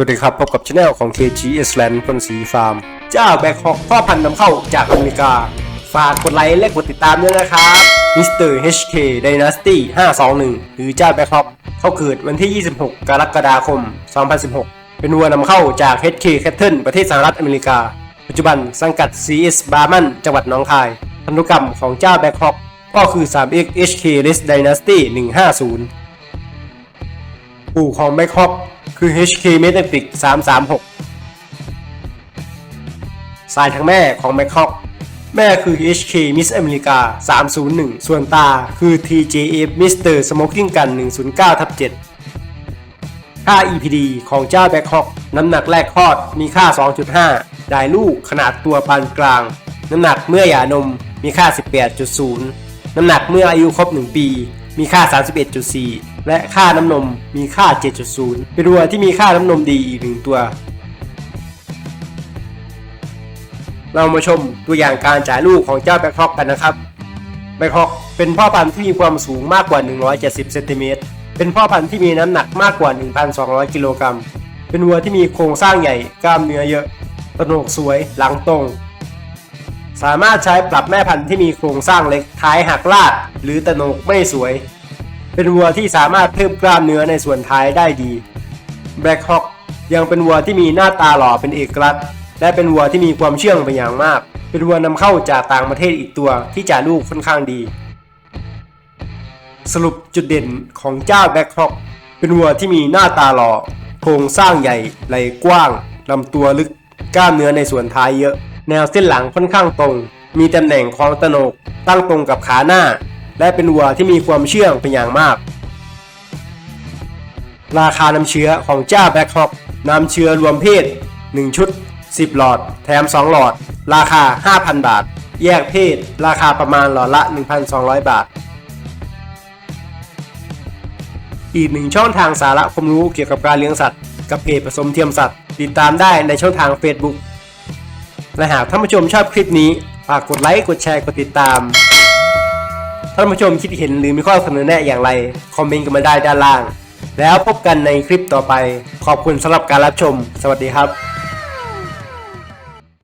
วัสดีครับ พบกับช anel ของ KG s l a n d พลสีฟาร์ม เจ้าแบกฮอกพ่อพันธุ์นำเข้าจากอเมริกา ฝากกดไลค์และกดติดตามด้วยนะครับ Mr. HK Dynasty 521 หรือเจ้าแบกฮอกเขาเกิดวันที่ 26 กรกฎาคม 2016 เป็นวัวนำเข้าจาก HK Cattle ประเทศสหรัฐอเมริกา ปัจจุบันสังกัด CS Barman จังหวัดหนองคาย พันธุกรรมของเจ้าแบกฮอกก็คือ 3X HK Less Dynasty 150 ปู่ของแบ็คฮอป คือ HK m e t a p i c 336 สายทางแม่ของแบ็คฮอปแม่คือ HK Miss America 301 ส่วนตาคือ TJF Mr. Smoking Gun 109ทับ7ค่า EPD ของเจ้าแบ็คฮอปน้ำหนักแรกคลอดมีค่า 2.5 ได้ลูกขนาดตัวปานกลาง น้ำหนักเมื่อหย่านมมีค่า 18.0 น้ำหนักเมื่ออายุครบ 1 ปี มีค่า 31.4 และค่าน้ำนมมีค่า 7.0 เป็นวัวที่มีค่าน้ำนมดีอีกหนึ่งตัว เรามาชมตัวอย่างการจ่ายลูกของเจ้าแบ็คฮอกกันนะครับ แบ็คฮอกเป็นพ่อพันธุ์ที่มีความสูงมากกว่า 170เซนติเมตร เป็นพ่อพันธุ์ที่มีน้ำหนักมากกว่า 1,200 กิโลกรัม เป็นวัวที่มีโครงสร้างใหญ่ กล้ามเนื้อเยอะตระโหนกสวย หลังตรง สามารถใช้ปรับแม่พันธุ์ที่มีโครงสร้างเล็ก ท้ายหักลาด หรือตะโหนกไม่สวย เป็นวัวที่สามารถเพิ่มกล้ามเนื้อในส่วนท้ายได้ดี Black Hawk ยังเป็นวัวที่มีหน้าตาหล่อเป็นเอกลักษณ์ และเป็นวัวที่มีความเชื่องเป็นอย่างมาก เป็นวัวนำเข้าจากต่างประเทศอีกตัวที่จ่าลูกค่อนข้างดี สรุปจุดเด่นของเจ้า Black Hawk เป็นวัวที่มีหน้าตาหล่อโครงสร้างใหญ่ไหลกว้างลำตัวลึกกล้ามเนื้อในส่วนท้ายเยอะ แนวเส้นหลังค่อนข้างตรง มีตำแหน่งของตโนกตั้งตรงกับขาหน้า และเป็นวัวที่มีความเชื่องเป็นอย่างมาก ราคาน้ำเชื้อของเจ้าแบ็คฮอปน้ำเชื้อรวมเพศ 1 ชุด 10 หลอด แถม 2 หลอด ราคา 5,000 บาท แยกเพศ ราคาประมาณหลอดละ 1,200 บาท อีกหนึ่งช่องทางสาระความรู้เกี่ยวกับการเลี้ยงสัตว์ กับเพจผสมเทียมสัตว์ ติดตามได้ในช่องทาง Facebook และหากท่านผู้ชมชอบคลิปนี้ ฝากกดไลค์ กดแชร์ กดติดตาม ท่านผู้ชมคิดเห็นหรือมีข้อเสนอแนะอย่างไร คอมเมนต์กันมาได้ด้านล่าง แล้วพบกันในคลิปต่อไป ขอบคุณสำหรับการรับชม สวัสดีครับ